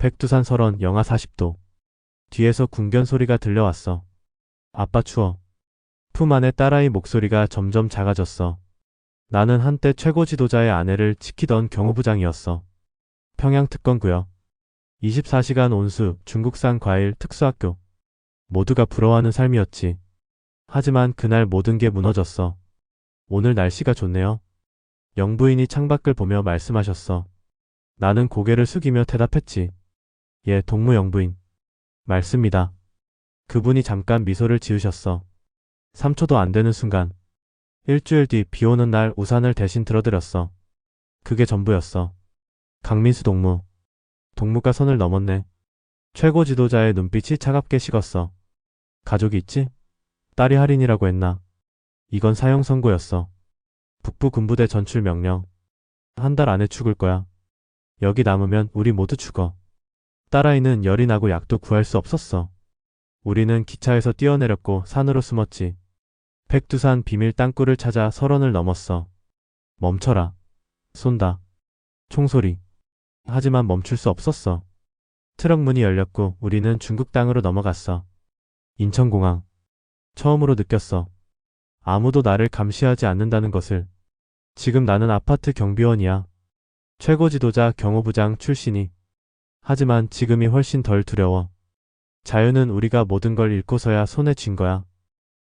백두산 설원 영하 40도. 뒤에서 궁견 소리가 들려왔어. 아빠 추워. 품 안에 딸아이 목소리가 점점 작아졌어. 나는 한때 최고 지도자의 아내를 지키던 경호부장이었어. 평양특권구역. 24시간 온수, 중국산 과일, 특수학교. 모두가 부러워하는 삶이었지. 하지만 그날 모든 게 무너졌어. 오늘 날씨가 좋네요. 영부인이 창밖을 보며 말씀하셨어. 나는 고개를 숙이며 대답했지. 예, 동무 영부인. 말씀이다. 그분이 잠깐 미소를 지으셨어. 3초도 안 되는 순간. 일주일 뒤 비 오는 날 우산을 대신 들어드렸어. 그게 전부였어. 강민수 동무. 동무가 선을 넘었네. 최고 지도자의 눈빛이 차갑게 식었어. 가족이 있지? 딸이 할인이라고 했나? 이건 사형 선고였어. 북부 군부대 전출 명령. 한 달 안에 죽을 거야. 여기 남으면 우리 모두 죽어. 딸아이는 열이 나고 약도 구할 수 없었어. 우리는 기차에서 뛰어내렸고 산으로 숨었지. 백두산 비밀 땅굴을 찾아 설원을 넘었어. 멈춰라. 쏜다. 총소리. 하지만 멈출 수 없었어. 트럭 문이 열렸고 우리는 중국 땅으로 넘어갔어. 인천공항. 처음으로 느꼈어. 아무도 나를 감시하지 않는다는 것을. 지금 나는 아파트 경비원이야. 최고 지도자 경호부장 출신이. 하지만 지금이 훨씬 덜 두려워. 자유는 우리가 모든 걸 잃고서야 손에 쥔 거야.